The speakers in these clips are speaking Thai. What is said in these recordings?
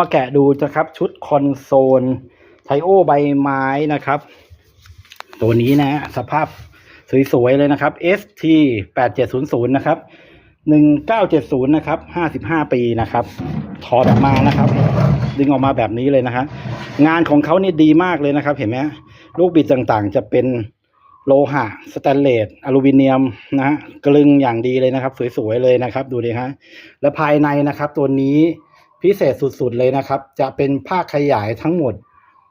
มาแกะดูนะครับชุดคอนโซลไทโอใบไม้นะครับ ตัวนี้นะ สภาพสวยๆเลยนะครับ ST 8700นะครับ1970นะครับ55 ปีนะครับ ถอดออกมานะครับ ดึงออกมาแบบนี้เลยนะฮะงานของเขานี่ดีมากเลยนะครับ เห็นไหมลูกบิดต่างๆ จะเป็นโลหะสแตนเลสอลูมิเนียมนะฮะกลึงอย่างดีเลยนะครับ สวยๆเลยนะครับ ดูดิฮะและภายในนะครับ ตัวนี้ พิเศษสุดๆเลยนะครับ จะเป็นภาคขยายทั้งหมด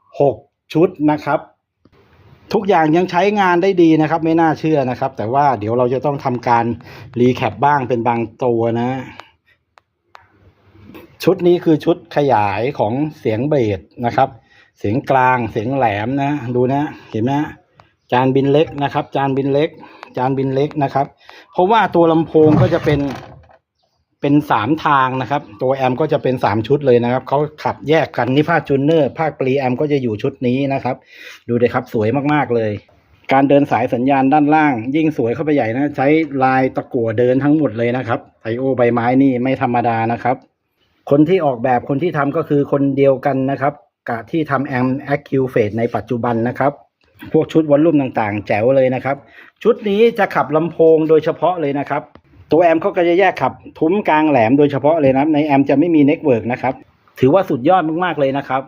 6 ชุดนะครับ ทุกอย่างยังใช้งานได้ดีนะครับ ไม่น่าเชื่อนะครับ แต่ว่าเดี๋ยวเราจะต้องทำการรีแคปบ้างเป็นบางตัวนะ ชุดนี้คือชุดขยายของเสียงเบสนะครับ เสียงกลางเสียงแหลมนะ ดูนะเห็นไหมจานบินเล็กนะครับ จานบินเล็ก จานบินเล็กนะครับ เพราะว่าตัวลำโพงก็จะเป็น เป็นสามทางนะครับ ตัวแอมก็จะเป็นสามชุดเลยนะครับเขาขับแยกกันนี่ภาคจูเนอร์ภาคปรีแอมก็จะอยู่ชุดนี้นะครับ ดูเลยครับสวยมากๆเลย การเดินสายสัญญาณด้านล่าง ยิ่งสวยเข้าไปใหญ่นะ ใช้ลายตะกั่วเดินทั้งหมดเลยนะครับไทโอใบไม้นี่ไม่ธรรมดานะครับ คนที่ออกแบบคนที่ทำก็คือคนเดียวกันนะครับกับที่ทำแอมแอคคิวเฟสในปัจจุบันนะครับพวกชุดวอลลุ่มต่างๆ แจ๋วเลยนะครับ ชุดนี้จะขับลำโพงโดยเฉพาะเลยนะครับ ตัวแอมเขาก็จะแยกขับ ทุ้มกลางแหลมโดยเฉพาะเลยนะในแอมจะไม่มีเน็ตเวิร์กนะครับ ถือว่าสุดยอดมากๆเลยนะครับ